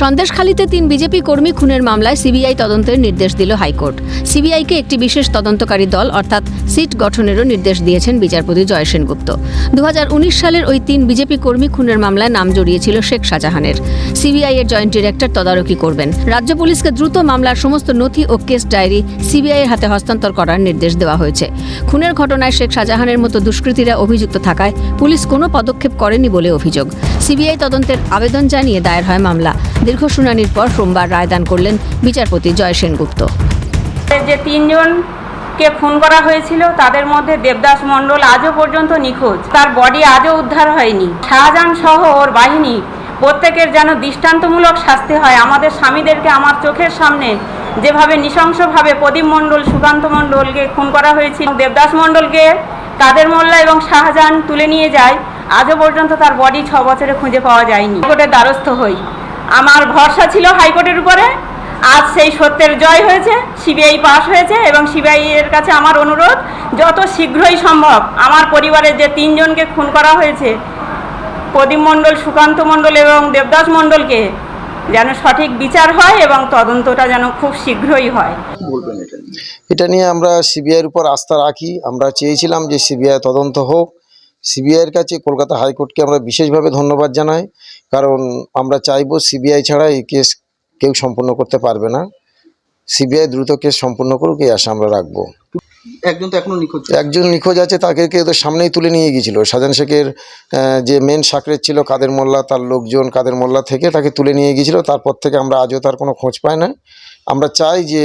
সন্দেশখালীতে তিন বিজেপি কর্মী খুনের মামলায় সিবিআই তদন্তের নির্দেশ দিল হাইকোর্ট। সিবিআইকে একটি বিশেষ তদন্তকারী দল, অর্থাৎ সিট গঠনেরও নির্দেশ দিয়েছেন বিচারপতি জয় সেনগুপ্ত। দু সালের ওই তিন বিজেপি কর্মী খুনের মামলায় নাম জড়িয়েছিল শেখ শাহজাহানের। সিবিআই এর জয়েন্ট ডিরেক্টর তদারকি করবেন। রাজ্য পুলিশকে দ্রুত মামলার সমস্ত নথি ও কেস ডায়েরি সিবিআই এর হাতে হস্তান্তর করার নির্দেশ দেওয়া হয়েছে। খুনের ঘটনায় শেখ শাহজাহানের মতো দুষ্কৃতীরা অভিযুক্ত থাকায় পুলিশ কোনো পদক্ষেপ করেনি বলে অভিযোগ। সিবিআই তদন্তের আবেদন জানিয়ে দায়ের হয় মামলা। দীর্ঘ শুনানির পর সোমবার রায়দান করলেন বিচারপতি জয় সেনগুপ্ত। যে তিনজনকে খুন করা হয়েছিল, তাদের মধ্যে দেবদাস মণ্ডল আজও পর্যন্ত নিখোঁজ। তার বডি আজও উদ্ধার হয়নি। শাহজাহান সহ ওর বাহিনী প্রত্যেকের যেন দৃষ্টান্তমূলক শাস্তি হয়। আমাদের স্বামীদেরকে আমার চোখের সামনে যেভাবে নৃশংসভাবে প্রদীপ মণ্ডল, সুকান্ত মণ্ডলকে খুন করা হয়েছিল, দেবদাস মণ্ডলকে কাদের মোল্লা এবং শাহজাহান তুলে নিয়ে যায়, আজও পর্যন্ত তার বডি ছ বছরে খুঁজে পাওয়া যায়নি। হাইকোর্টের দ্বারস্থ হই। আমার ভরসা ছিল হাইকোর্টের উপরে। আজ সেই সত্যের জয় হয়েছে সিবিআই পাশ হয়েছে এবং সিবিআই এর কাছে আমার অনুরোধ যত শীঘ্রই সম্ভব আমার পরিবারের যে তিনজনকে খুন করা হয়েছে প্রদীপ মণ্ডল সুকান্ত মণ্ডল এবং দেবদাস মণ্ডলকে যেন সঠিক বিচার হয় এবং তদন্তটা যেন খুব শীঘ্রই হয়। এটা নিয়ে? এটা নিয়ে আমরা সিবিআইয়ের উপর আস্থা রাখি। আমরা চেয়েছিলাম যে সিবিআই তদন্ত হোক। সিবিআইয়ের কাছে কলকাতা হাইকোর্টকে আমরা বিশেষভাবে ধন্যবাদ জানাই। কারণ আমরা চাইব সিবিআই ছাড়া এই কেস কেউ সম্পূর্ণ করতে পারবে না। সিবিআই দ্রুত কেস সম্পূর্ণ করুক এই আশা আমরা রাখব। একজন তো এখনও নিখোঁজ। একজন নিখোঁজ আছে তাকে কেউ তো সামনেই তুলে নিয়ে গিয়েছিল। শাহজাহান শেখের যে মেন সাকরেত ছিল কাদের মোল্লা তার লোকজন কাদের মোল্লা থেকে তাকে তুলে নিয়ে গিয়েছিল। তারপর থেকে আমরা আজও তার কোনো খোঁজ পাই না। আমরা চাই যে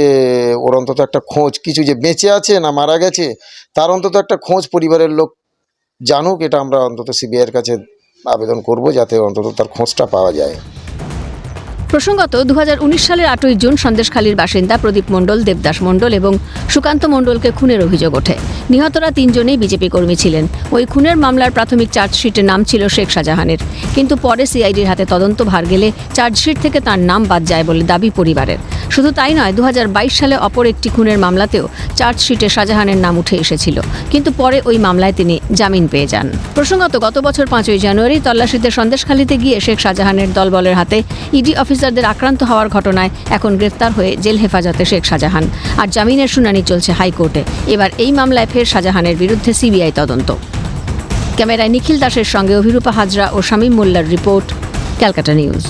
ওর অন্তত একটা খোঁজ কিছু যে বেঁচে আছে না মারা গেছে তার অন্তত একটা খোঁজ পরিবারের লোক জানুক এটা আমরা অন্তত সিবিআইয়ের কাছে আবেদন করব যাতে অন্তত তার খোঁজটা পাওয়া যায়। প্রসঙ্গত দু হাজার উনিশ সালের আটই জুন সন্দেশখালীর বাসিন্দা প্রদীপ মণ্ডল, দেবদাস মণ্ডল এবং সুকান্ত মণ্ডলকে খুনের অভিযোগ ওঠে। নিহতরা তিনজনেই বিজেপি কর্মী ছিলেন। ওই খুনের মামলার প্রাথমিক চার্জশিটে নাম ছিল শেখ শাহজাহানের। কিন্তু পরে সিআইডির হাতে তদন্ত ভার গেলে চার্জশিট থেকে তার নাম বাদ যায় বলে দাবি পরিবারের। শুধু তাই নয় দু সালে অপর একটি খুনের মামলাতেও চার্জশিটে শাহজাহানের নাম উঠে এসেছিল। কিন্তু পরে ওই মামলায় তিনি জামিন পেয়ে যান। প্রসঙ্গত, গত বছর পাঁচই জানুয়ারি তল্লাশিতে সন্দেশখালীতে গিয়ে শেখ শাহজাহানের দলবলের হাতে ইডি অফিসারদের আক্রান্ত হওয়ার ঘটনায় এখন গ্রেফতার হয়ে জেল হেফাজতে শেখ শাহজাহান। আর জামিনের শুনানি চলছে হাইকোর্টে। এবার এই মামলায় ফের শাহজাহানের বিরুদ্ধে সিবিআই তদন্ত। ক্যামেরায় নিখিল দাসের সঙ্গে অভিরূপা হাজরা ও শামীম মোল্লার রিপোর্ট, ক্যালকাটা নিউজ।